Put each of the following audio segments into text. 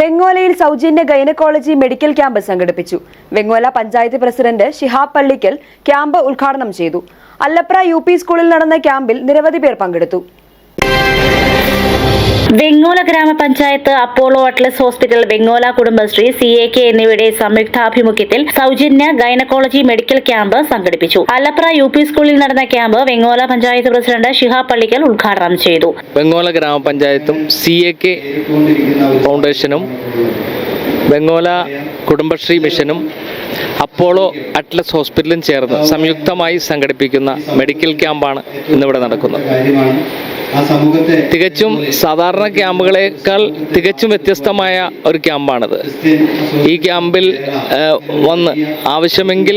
വെങ്ങോലയിൽ സൗജന്യ gynaecology medical camp സംഘടിപ്പിച്ചു. Vengola panchayat president Shihab Pallikkal camp ഉദ്ഘാടനം ചെയ്തു. അല്ലപ്ര യു സ്കൂളിൽ നടന്ന ക്യാമ്പിൽ നിരവധി പേർ പങ്കെടുത്തു. വെങ്ങോല ഗ്രാമപഞ്ചായത്ത് Apollo Atlas hospital Vengola Kudumbashree C A K എന്നിവയുടെ സംയുക്താഭിമുഖ്യത്തിൽ സൗജന്യ ഗൈനക്കോളജി മെഡിക്കൽ ക്യാമ്പ് സംഘടിപ്പിച്ചു. അലപ്ര യു പി സ്കൂളിൽ നടന്ന ക്യാമ്പ് വെങ്ങോല പഞ്ചായത്ത് പ്രസിഡന്റ് ഷിഹാ പള്ളിക്കൽ ഉദ്ഘാടനം ചെയ്തു. വെങ്ങോല ഗ്രാമപഞ്ചായത്തും സി എ കെ ഫൗണ്ടേഷനും വെങ്ങോല കുടുംബശ്രീ മിഷനും അപ്പോളോ അറ്റ്ലസ് ഹോസ്പിറ്റലും ചേർന്ന് സംയുക്തമായി സംഘടിപ്പിക്കുന്ന മെഡിക്കൽ ക്യാമ്പാണ് ഇന്നിവിടെ നടക്കുന്നത്. തികച്ചും സാധാരണ ക്യാമ്പുകളേക്കാൾ തികച്ചും വ്യത്യസ്തമായ ഒരു ക്യാമ്പാണിത്. ഈ ക്യാമ്പിൽ വന്ന് ആവശ്യമെങ്കിൽ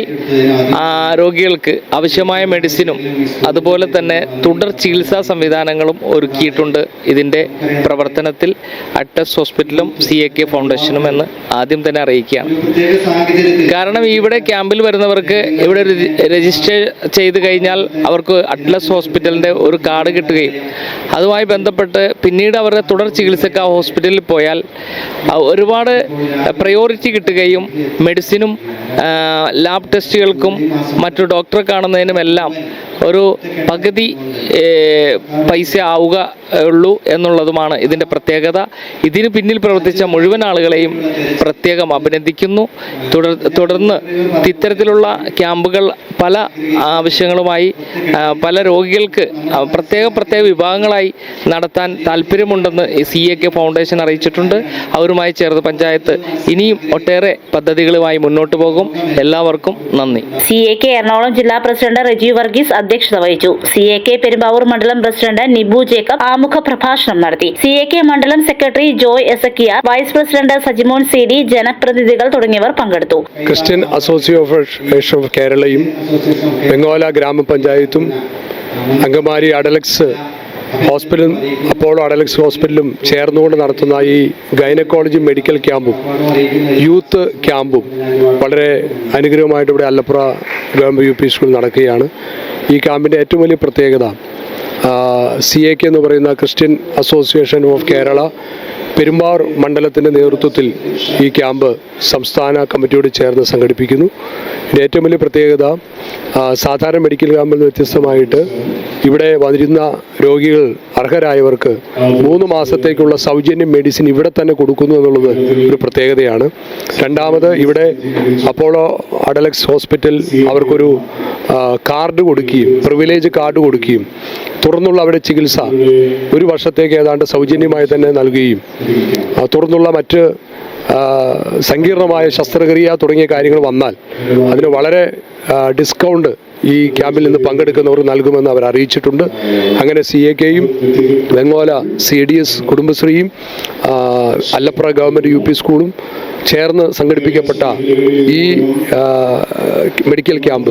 രോഗികൾക്ക് ആവശ്യമായ മെഡിസിനും അതുപോലെ തന്നെ തുടർ ചികിത്സാ സംവിധാനങ്ങളും ഒരുക്കിയിട്ടുണ്ട് ഇതിന്റെ പ്രവർത്തനത്തിൽ അറ്റസ് ഹോസ്പിറ്റലും സി എ കെ ഫൗണ്ടേഷനും എന്ന് ആദ്യം തന്നെ അറിയിക്കുകയാണ്. കാരണം ഇവിടെ ക്യാമ്പിൽ വരുന്നവർക്ക് ഇവിടെ രജിസ്റ്റർ ചെയ്ത് കഴിഞ്ഞാൽ അവർക്ക് അറ്റ്ലസ് ഹോസ്പിറ്റലിന്റെ ഒരു കാർഡ് കിട്ടുകയും. അതുമായി ബന്ധപ്പെട്ട് പിന്നീട് അവരുടെ തുടർ ചികിത്സക്ക് ആ ഹോസ്പിറ്റലിൽ പോയാൽ ഒരുപാട് പ്രയോറിറ്റി കിട്ടുകയും മെഡിസിനും ലാബ് ടെസ്റ്റുകൾക്കും മറ്റു ഡോക്ടറെ കാണുന്നതിനുമെല്ലാം ഒരു പകുതി പൈസ ആവുക ഉള്ളൂ എന്നുള്ളതുമാണ് ഇതിന്റെ പ്രത്യേകത. ഇതിന് പിന്നിൽ പ്രവർത്തിച്ച മുഴുവൻ ആളുകളെയും പ്രത്യേകം അഭിനന്ദിക്കുന്നു. തുടർ തുടർന്ന് ഇത്തരത്തിലുള്ള ക്യാമ്പുകൾ പല ആവശ്യങ്ങളുമായി പല രോഗികൾക്ക് പ്രത്യേക പ്രത്യേക വിഭാഗങ്ങളായി നടത്താൻ താല്പര്യമുണ്ടെന്ന് സി എ കെ ഫൗണ്ടേഷൻ അറിയിച്ചിട്ടുണ്ട്. അവരുമായി ചേർന്ന് പഞ്ചായത്ത് ഇനിയും ഒട്ടേറെ പദ്ധതികളുമായി മുന്നോട്ട് പോകും. എല്ലാവർക്കും നന്ദി. സി എ കെ എറണാകുളം ജില്ലാ പ്രസിഡന്റ് റജീവ് വർഗീസ് അധ്യക്ഷത വഹിച്ചു. സി എ കെ പെരുമ്പാവൂർ മണ്ഡലം പ്രസിഡന്റ് നിബു ജേക്കബ് ആമുഖ പ്രഭാഷണം നടത്തി. സി എ കെ മണ്ഡലം secretary Joy Esakkiyar vice president Sajimon C D ജനപ്രതിനിധികൾ തുടങ്ങിയവർ പങ്കെടുത്തു. ക്രിസ്ത്യൻ അസോസിയേഷൻ ഓഫ് കേരളയും ബംഗോല ഗ്രാമപഞ്ചായത്തും അങ്കമാരി അഡലക്സ് ഹോസ്പിറ്റലും അപ്പോളോ അഡലക്സ് ഹോസ്പിറ്റലും ചേർന്നുകൊണ്ട് നടത്തുന്ന ഈ ഗൈനക്കോളജി മെഡിക്കൽ ക്യാമ്പും യൂത്ത് ക്യാമ്പും വളരെ അനുഗ്രഹമായിട്ട് ഇവിടെ അല്ലപ്പുറ ഗവൺമെന്റ് യു പി സ്കൂളിൽ നടക്കുകയാണ്. ഈ ക്യാമ്പിന്റെ ഏറ്റവും വലിയ പ്രത്യേകത സി എ കെ എന്ന് പറയുന്ന Christian association of Kerala Perumbavoor മണ്ഡലത്തിന്റെ നേതൃത്വത്തിൽ ഈ ക്യാമ്പ് സംസ്ഥാന കമ്മിറ്റിയോട് ചേർന്ന് സംഘടിപ്പിക്കുന്നു. ഇതിന്റെ ഏറ്റവും വലിയ പ്രത്യേകത സാധാരണ മെഡിക്കൽ ക്യാമ്പിൽ നിന്ന് വ്യത്യസ്തമായിട്ട് ഇവിടെ വന്നിരുന്ന രോഗികൾ അർഹരായവർക്ക് മൂന്ന് മാസത്തേക്കുള്ള സൗജന്യ മെഡിസിൻ ഇവിടെ തന്നെ കൊടുക്കുന്നു എന്നുള്ളത് ഒരു പ്രത്യേകതയാണ്. രണ്ടാമത് ഇവിടെ അപ്പോളോ അഡലക്സ് ഹോസ്പിറ്റൽ അവർക്കൊരു കാർഡ് കൊടുക്കുകയും പ്രിവിലേജ് കാർഡ് കൊടുക്കുകയും തുടർന്നുള്ള അവിടെ ചികിത്സ ഒരു വർഷത്തേക്ക് ഏതാണ്ട് സൗജന്യമായി തന്നെ നൽകുകയും തുറന്നുള്ള മറ്റ് സങ്കീർണമായ ശസ്ത്രക്രിയ തുടങ്ങിയ കാര്യങ്ങൾ വന്നാൽ അതിന് വളരെ ഡിസ്കൗണ്ട് ഈ ക്യാമ്പിൽ നിന്ന് പങ്കെടുക്കുന്നവർ നൽകുമെന്ന് അവർ അറിയിച്ചിട്ടുണ്ട്. അങ്ങനെ സി എ കെയും വെങ്ങോല സി ഡി എസ് കുടുംബശ്രീയും അല്ലപ്ര ഗവൺമെന്റ് യു പി സ്കൂളും ചേർന്ന് സംഘടിപ്പിക്കപ്പെട്ട ഈ മെഡിക്കൽ ക്യാമ്പ്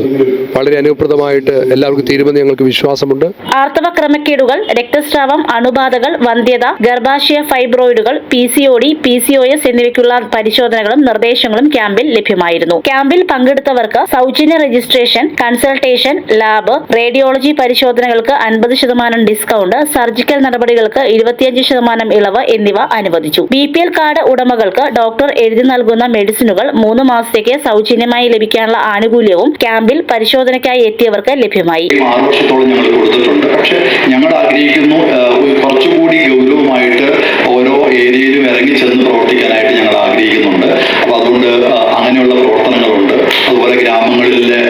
വളരെ അനുപ്രദമായിട്ട് എല്ലാവർക്കും തീരുമെന്ന് ഞങ്ങൾക്ക് വിശ്വാസമുണ്ട്. ആർത്തവ ക്രമക്കേടുകൾ രക്തസ്രാവം അണുബാധകൾ വന്ധ്യത ഗർഭാശയ ഫൈബ്രോയിഡുകൾ P C O D P C O S എന്നിവയ്ക്കുള്ള പരിശോധനകളും നിർദ്ദേശങ്ങളും ക്യാമ്പിൽ ലഭ്യമായിരുന്നു. ക്യാമ്പിൽ പങ്കെടുത്തവർക്ക് സൗജന്യ രജിസ്ട്രേഷൻ കൺസൾട്ടേഷൻ ലാബ് റേഡിയോളജി പരിശോധനകൾക്ക് അൻപത് ശതമാനം ഡിസ്കൗണ്ട് സർജിക്കൽ നടപടികൾക്ക് ഇരുപത്തിയഞ്ച് ശതമാനം ഇളവ് എന്നിവ അനുവദിച്ചു. ബി കാർഡ് ഉടമകൾക്ക് ഡോക്ടർ എഴുതി നൽകുന്ന മെഡിസിനുകൾ മൂന്ന് മാസത്തേക്ക് സൗജന്യമായി ലഭിക്കാനുള്ള ആനുകൂല്യവും ക്യാമ്പിൽ പരിശോധനയ്ക്കായി എത്തിയവർക്ക് ലഭ്യമായി. വർഷത്തോളം ഞങ്ങൾ ആഗ്രഹിക്കുന്നു കുറച്ചുകൂടി ഗൗരവമായിട്ട് ഓരോ ഏരിയയിലും ഇറങ്ങി പ്രവർത്തിക്കാനായിട്ട് ഞങ്ങൾ ആഗ്രഹിക്കുന്നുണ്ട്. അപ്പോൾ അതുകൊണ്ട് അങ്ങനെയുള്ള പ്രവർത്തനങ്ങളുണ്ട്. അതുപോലെ ഗ്രാമങ്ങളിലെ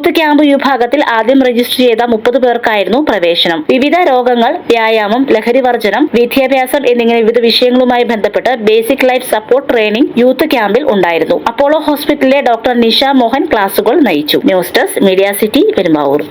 യൂത്ത് ക്യാമ്പ് വിഭാഗത്തിൽ ആദ്യം രജിസ്റ്റർ ചെയ്ത മുപ്പത് പേർക്കായിരുന്നു പ്രവേശനം. വിവിധ രോഗങ്ങൾ വ്യായാമം ലഹരി വർജനം വിദ്യാഭ്യാസം എന്നിങ്ങനെ വിവിധ വിഷയങ്ങളുമായി ബന്ധപ്പെട്ട് basic life support training youth ക്യാമ്പിൽ ഉണ്ടായിരുന്നു. അപ്പോളോ ഹോസ്പിറ്റലിലെ ഡോക്ടർ നിഷ മോഹൻ ക്ലാസുകൾ നയിച്ചു. News desk media city Perumbavoor.